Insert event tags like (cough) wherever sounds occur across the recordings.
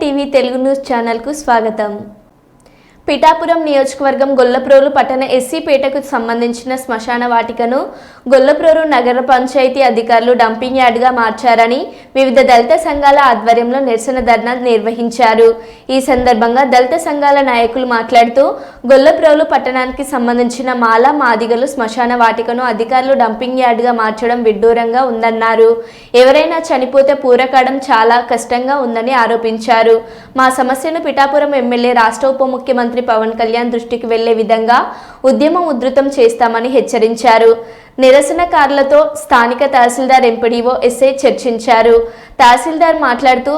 TV Telugu news ఛానల్కు స్వాగతం. పిఠాపురం నియోజకవర్గం గొల్లప్రోలు పట్టణ ఎస్సీపేటకు సంబంధించిన శ్మశాన వాటికను గొల్లప్రోలు నగర పంచాయతీ అధికారులు డంపింగ్ యార్డ్గా మార్చారని వివిధ దళిత సంఘాల ఆధ్వర్యంలో నిరసన ధర్నా నిర్వహించారు. ఈ సందర్భంగా దళిత సంఘాల నాయకులు మాట్లాడుతూ గొల్లప్రోలు పట్టణానికి సంబంధించిన మాల మాదిగలు శ్మశాన వాటికను అధికారులు డంపింగ్ యార్డ్గా మార్చడం విడ్డూరంగా ఉందన్నారు. ఎవరైనా చనిపోతే పూరకడం చాలా కష్టంగా ఉందని ఆరోపించారు. మా సమస్యను పిఠాపురం ఎమ్మెల్యే రాష్ట్ర ఉప ముఖ్యమంత్రి పవన్ కళ్యాణ్ దృష్టికి వెళ్ళే విధంగా ఉద్యమం ఉధృతం చేస్తామని హెచ్చరించారు. నిరసనకారులతో స్థానిక తహసీల్దార్ ఎంపీడీఓ ఎస్ఐ చర్చించారు. తహసీల్దార్ మాట్లాడుతూ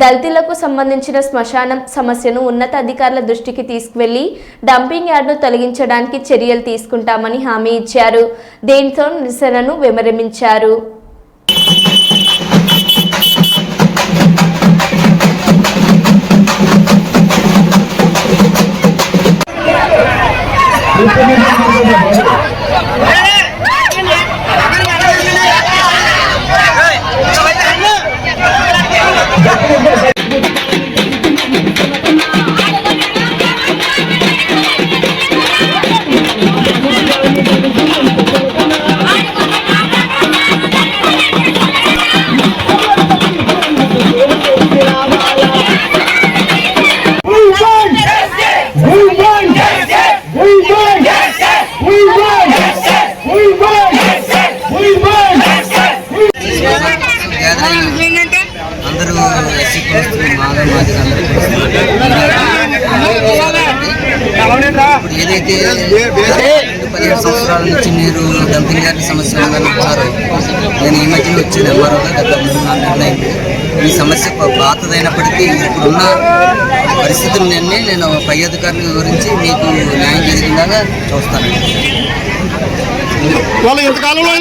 దళితులకు సంబంధించిన శ్మశానం సమస్యను ఉన్నతాధికారుల దృష్టికి తీసుకువెళ్ళి డంపింగ్ యార్డ్ను తొలగించడానికి చర్యలు తీసుకుంటామని హామీ ఇచ్చారు. దీంతో నిరసనను విమరమించారు Yeah! Yeah. (laughs) అందరూ ఎస్సీ కులస్తులు మాల ఇప్పుడు ఏదైతే పదిహేడు సంవత్సరాల నుంచి మీరు డంపింగ్ యార్డ్ సమస్య ఉందని వచ్చారో నేను ఈ మధ్యన వచ్చాను ఎంఆర్ఓగా గత మూడు నాలుగు ఈ సమస్య పాతదైనప్పటికీ ఇప్పుడున్న పరిస్థితులన్నీ నేను పై అధికారులకు వివరించి మీకు న్యాయం జరిగేలాగా చూస్తాను. వాళ్ళు ఇంతకాలంలో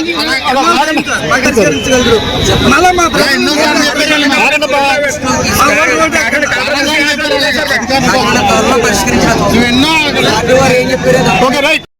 త్వరలో పరిష్కరించాలి ఎన్నో వారు ఏం చెప్పారు ఓకే రైట్